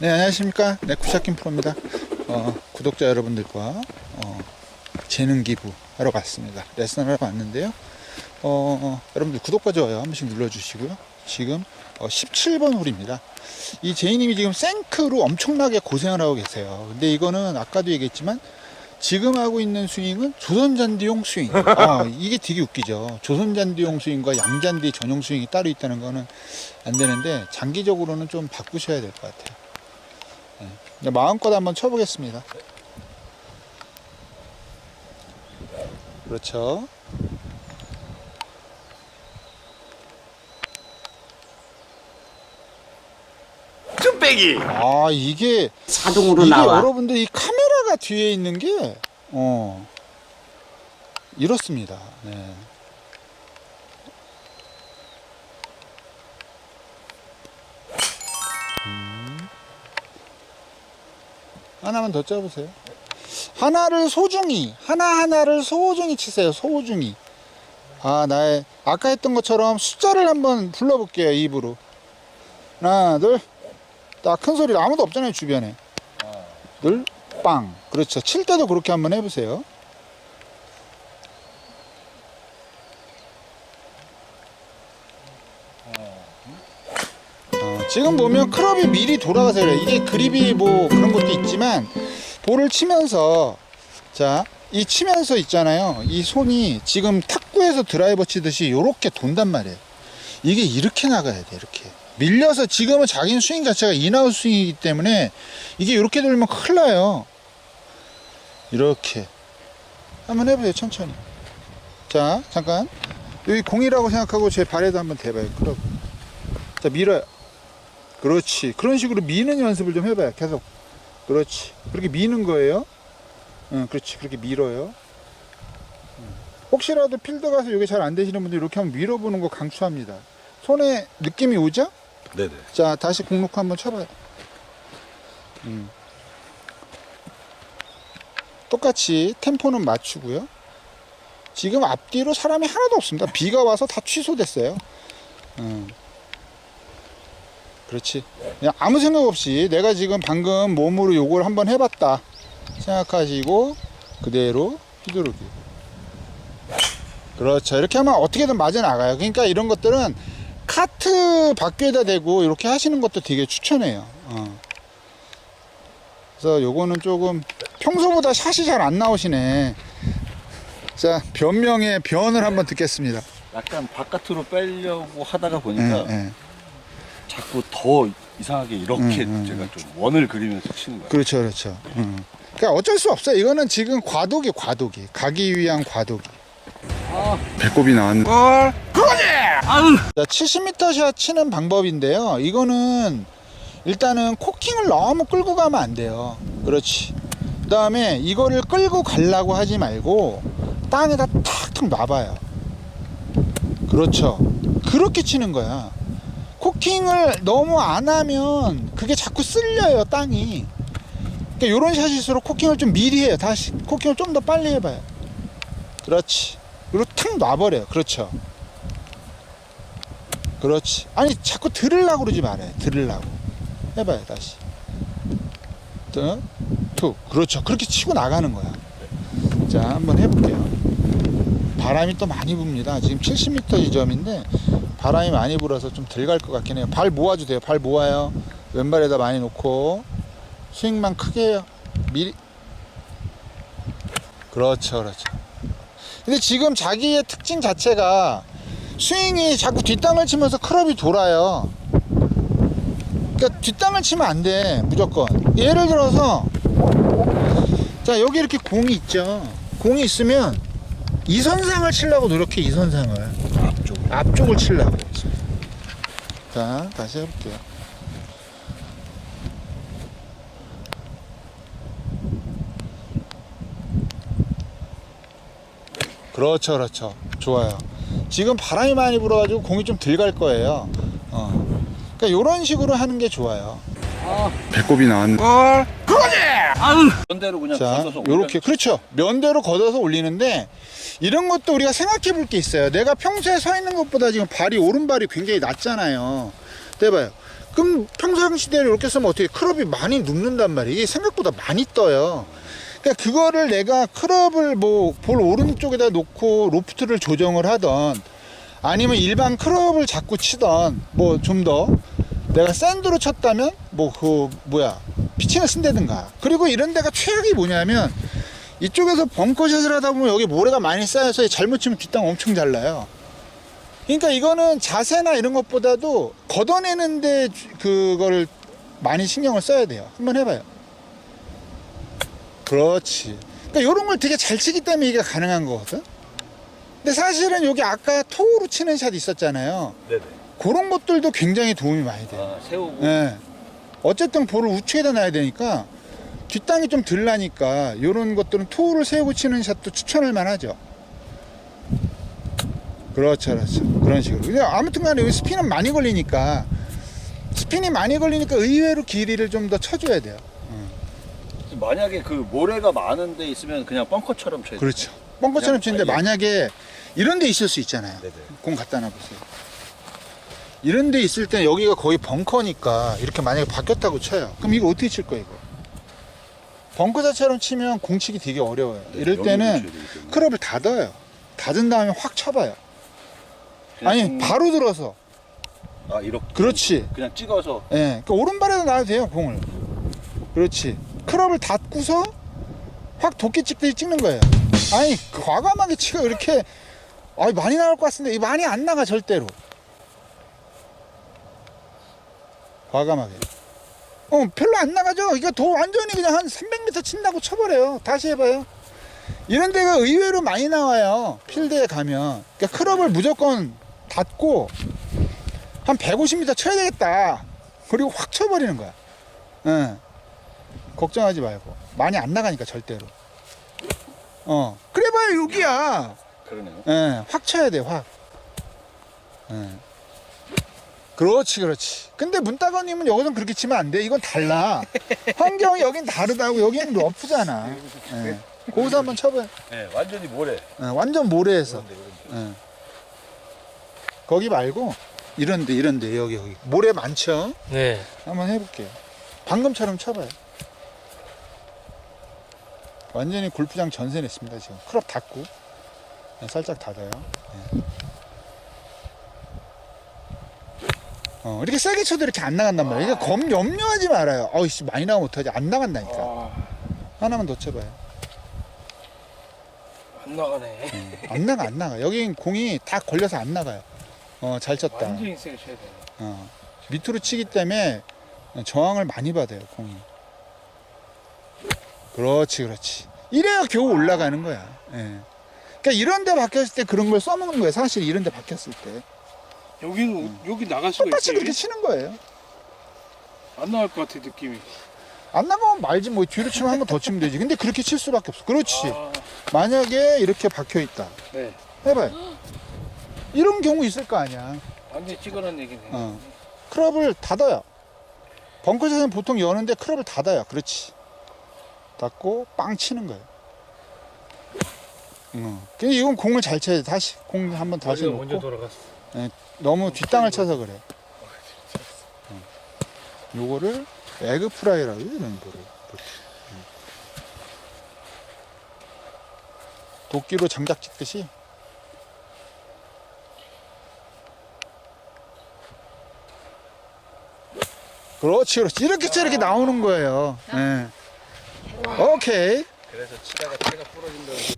네 안녕하십니까. 네 쿠샤킨 프로입니다. 어, 구독자 여러분들과 어, 재능 기부 하러 갔습니다. 레슨을 하러 왔는데요. 어, 어, 여러분들 구독과 좋아요 한 번씩 눌러주시고요. 지금 어, 17번 홀입니다. 이 제이님이 지금 생크로 엄청나게 고생을 하고 계세요. 근데 이거는 아까도 얘기했지만 지금 하고 있는 스윙은 조선잔디용 스윙. 아, 이게 되게 웃기죠. 조선잔디용 스윙과 양잔디 전용 스윙이 따로 있다는 거는 안 되는데 장기적으로는 좀 바꾸셔야 될 것 같아요. 네. 마음껏 한번 쳐보겠습니다. 그렇죠. 쭈빼기 아, 이게 자동으로 이게 나와. 여러분들 이 카메라가 뒤에 있는 게 어, 이렇습니다. 네. 하나만 더 짜보세요. 하나를 소중히 하나 하나를 소중히 치세요. 소중히. 아 나의 아까 했던 것처럼 숫자를 한번 불러볼게요. 입으로. 하나 둘. 딱 큰 소리 아무도 없잖아요 주변에. 둘, 빵. 그렇죠. 칠 때도 그렇게 한번 해보세요. 지금 보면 클럽이 미리 돌아가서 그래요. 이게 그립이 뭐 그런 것도 있지만 볼을 치면서 자, 이 치면서 있잖아요. 이 손이 지금 탁구에서 드라이버 치듯이 이렇게 돈단 말이에요. 이게 이렇게 나가야 돼, 이렇게. 밀려서 지금은 자기 스윙 자체가 인아웃 스윙이기 때문에 이게 이렇게 돌면 큰일 나요. 이렇게. 한번 해보세요, 천천히. 자, 잠깐. 여기 공이라고 생각하고 제 발에도 한번 대봐요, 클럽. 자, 밀어요. 그렇지. 그런 식으로 미는 연습을 좀 해봐요, 계속. 그렇지. 그렇게 미는 거예요. 응, 그렇지. 그렇게 밀어요. 응. 혹시라도 필드 가서 이게 잘 안 되시는 분들 이렇게 한번 밀어보는 거 강추합니다. 손에 느낌이 오죠? 네네 자, 다시 공놓고 한번 쳐봐요. 음. 똑같이 템포는 맞추고요. 지금 앞뒤로 사람이 하나도 없습니다. 비가 와서 다 취소됐어요. 음. 그렇지. 그냥 아무 생각 없이 내가 지금 방금 몸으로 요걸 한번 해봤다 생각하시고 그대로 휘두르기. 그렇죠. 이렇게 하면 어떻게든 맞아 나가요. 그러니까 이런 것들은 카트 바퀴에다 대고 이렇게 하시는 것도 되게 추천해요. 어. 그래서 요거는 조금 평소보다 샷이 잘 안 나오시네. 자, 변명의 변을 한번 듣겠습니다. 약간 바깥으로 빼려고 하다가 예, 보니까 예. 자꾸 더 이상하게 이렇게 음, 음, 제가 음. 좀 원을 그리면서 치는 거예요 그렇죠, 그렇죠. 음. 그러니까 어쩔 수 없어요. 이거는 지금 과도기, 과도기. 가기 위한 과도기. 배꼽이 나왔네. 자, 70m 샷 치는 방법인데요. 이거는 일단은 코킹을 너무 끌고 가면 안 돼요. 그렇지. 그 다음에 이거를 끌고 가려고 하지 말고 땅에다 탁탁 놔봐요. 그렇죠. 그렇게 치는 거야. 코킹을 너무 안 하면 그게 자꾸 쓸려요, 땅이. 그러니까 이런 샷일수록 코킹을 좀 미리 해요. 다시 코킹을 좀 더 빨리 해봐요. 그렇지. 그리고 탁 놔버려요. 그렇죠. 그렇지. 아니 자꾸 들으려고 그러지 말아요. 들으려고. 해봐요 다시. 툭, 툭. 그렇죠. 그렇게 치고 나가는 거야. 자 한번 해볼게요. 바람이 또 많이 붑니다. 지금 70m 지점인데 바람이 많이 불어서 좀 덜 갈 것 같긴 해요. 발 모아주세요. 발 모아요. 왼발에다 많이 놓고 스윙만 크게 해요. 미리. 그렇죠, 그렇죠. 근데 지금 자기의 특징 자체가 스윙이 자꾸 뒷땅을 치면서 클럽이 돌아요. 그러니까 뒷땅을 치면 안 돼, 무조건. 예를 들어서, 자, 여기 이렇게 공이 있죠. 공이 있으면 이 선상을 치려고 노력해, 이 선상을. 앞쪽 앞쪽을 치려고. 자, 다시 해볼게요. 그렇죠, 그렇죠. 좋아요. 지금 바람이 많이 불어가지고 공이 좀 덜 갈 거예요. 어. 그러니까 이런 식으로 하는 게 좋아요. 배꼽이 나왔 네. 그런대로 그냥 자, 걷어서 요렇게 그렇죠. 면대로 걷어서 올리는데 이런 것도 우리가 생각해 볼 게 있어요. 내가 평소에 서 있는 것보다 지금 발이 오른발이 굉장히 낮잖아요. 대봐요. 그럼 평상시대로 이렇게 쓰면 어떻게 클럽이 많이 눕는단 말이에요. 이게 생각보다 많이 떠요. 그러니까 그거를 내가 클럽을 뭐 볼 오른쪽에다 놓고 로프트를 조정을 하던 아니면 일반 클럽을 자꾸 치던 뭐 좀 더 내가 샌드로 쳤다면 뭐 그 뭐야 피칭을 쓴다든가 그리고 이런 데가 최악이 뭐냐면 이쪽에서 벙커샷을 하다 보면 여기 모래가 많이 쌓여서 잘못 치면 뒷땅 엄청 잘 나요. 그러니까 이거는 자세나 이런 것보다도 걷어내는데 주- 그거를 많이 신경을 써야 돼요. 한번 해봐요. 그렇지. 그러니까 이런 걸 되게 잘 치기 때문에 이게 가능한 거거든. 근데 사실은 여기 아까 토우로 치는 샷 있었잖아요. 네네. 그런 것들도 굉장히 도움이 많이 돼요. 아, 세우고. 예. 어쨌든 볼을 우측에다 놔야 되니까 뒷땅이 좀 덜 나니까 이런 것들은 토우를 세우고 치는 샷도 추천할 만하죠. 그렇죠, 그렇죠. 그런 식으로. 근데 아무튼 간에 여기 스피는 많이 걸리니까 스핀이 많이 걸리니까 의외로 길이를 좀 더 쳐줘야 돼요. 만약에 그 모래가 많은 데 있으면 그냥 벙커처럼 쳐야 돼. 그렇죠. 뻥커처럼 그냥 치는데. 만약에 이런 데 있을 수 있잖아요. 네네. 공 갖다 놔보세요. 이런 데 있을 때 여기가 거의 벙커니까 이렇게 만약에 바뀌었다고 쳐요. 그럼 이거 어떻게 칠 거예요, 이거? 벙커자처럼 치면 공 치기 되게 어려워요. 이럴 여기를 때는. 클럽을 닫아요. 닫은 다음에 확 쳐봐요. 아니, 좀- 바로 들어서. 아 이렇게. 그렇지. 그냥 찍어서. 예. 그러니까 오른발에다 놔도 돼요, 공을. 그렇지. 클럽을 닫고서 확 도끼 찍듯이 찍는 거예요. 아니, 과감하게 치가 이렇게, 아 많이 나올 것 같은데, 이 많이 안 나가, 절대로. 과감하게. 어, 별로 안 나가죠? 이거 더 완전히 그냥 한 300m 친다고 쳐버려요. 다시 해봐요. 이런 데가 의외로 많이 나와요. 필드에 가면. 그러니까 클럽을 무조건 닫고, 한 150m 쳐야 되겠다. 그리고 확 쳐버리는 거야. 예. 걱정하지 말고. 많이 안 나가니까, 절대로. 어. 그래봐야 여기야. 그러네요. 예. 확 쳐야 돼, 확. 예. 그렇지, 그렇지. 근데 문따거님은 여기선 그렇게 치면 안 돼. 이건 달라. 환경이 여긴 다르다고. 여기는 러프잖아. 예. 거기서 한번 쳐봐요. 네, 완전히 모래. 예, 완전 모래에서. 그런데 그런데. 예. 거기 말고, 이런데, 이런데, 여기, 여기. 모래 많죠? 네. 한번 해볼게요. 방금처럼 쳐봐요. 완전히 골프장 전세 냈습니다, 지금. 클럽 닫고. 네, 살짝 닫아요. 네. 어, 이렇게 세게 쳐도 이렇게 안 나간단 말이에요. 그러니까 검 염려하지 말아요. 어이씨, 많이 나가면 어떡하지? 안 나간다니까. 아, 하나만 더 쳐봐요. 안 나가네. 안 나가, 안 나가. 여긴 공이 다 걸려서 안 나가요. 어, 잘 쳤다. 완전히 세게 쳐야 되네. 어, 밑으로 치기 때문에 저항을 많이 받아요 공이 그렇지 그렇지 이래야 겨우 올라가는 거야 예. 그러니까 이런 데 박혔을 때 그런 걸 써먹는 거예요 사실 이런 데 박혔을 때 여기는 여기 나갈 수가 똑같이 있어요. 그렇게 치는 거예요 안 나갈 것 같아 느낌이. 안 나가면 말지 뭐 뒤로 치면 한 번 더 치면 되지 근데 그렇게 칠 수밖에 없어 그렇지 아, 만약에 이렇게 박혀 있다 네. 해봐요 이런 경우 있을 거 아니야 완전히 찍어놓은 얘기네. 어. 클럽을 닫아요. 벙커샷은 보통 여는데 클럽을 닫아요. 그렇지. 닫고 빵 치는 거예요. 어. 근데 이건 공을 잘 쳐야 돼. 다시 공 한번 다시 머리가 먼저 놓고 돌아갔어. 너무 뒷땅을 쳐서 그래. 어. 요거를 에그 프라이라고 해요, 이런 거를. 도끼로 장작 찍듯이 그렇지 그렇지 이렇게 이렇게 나오는 거예요 예. 오케이 그래서 치다가 채가 부러진다고.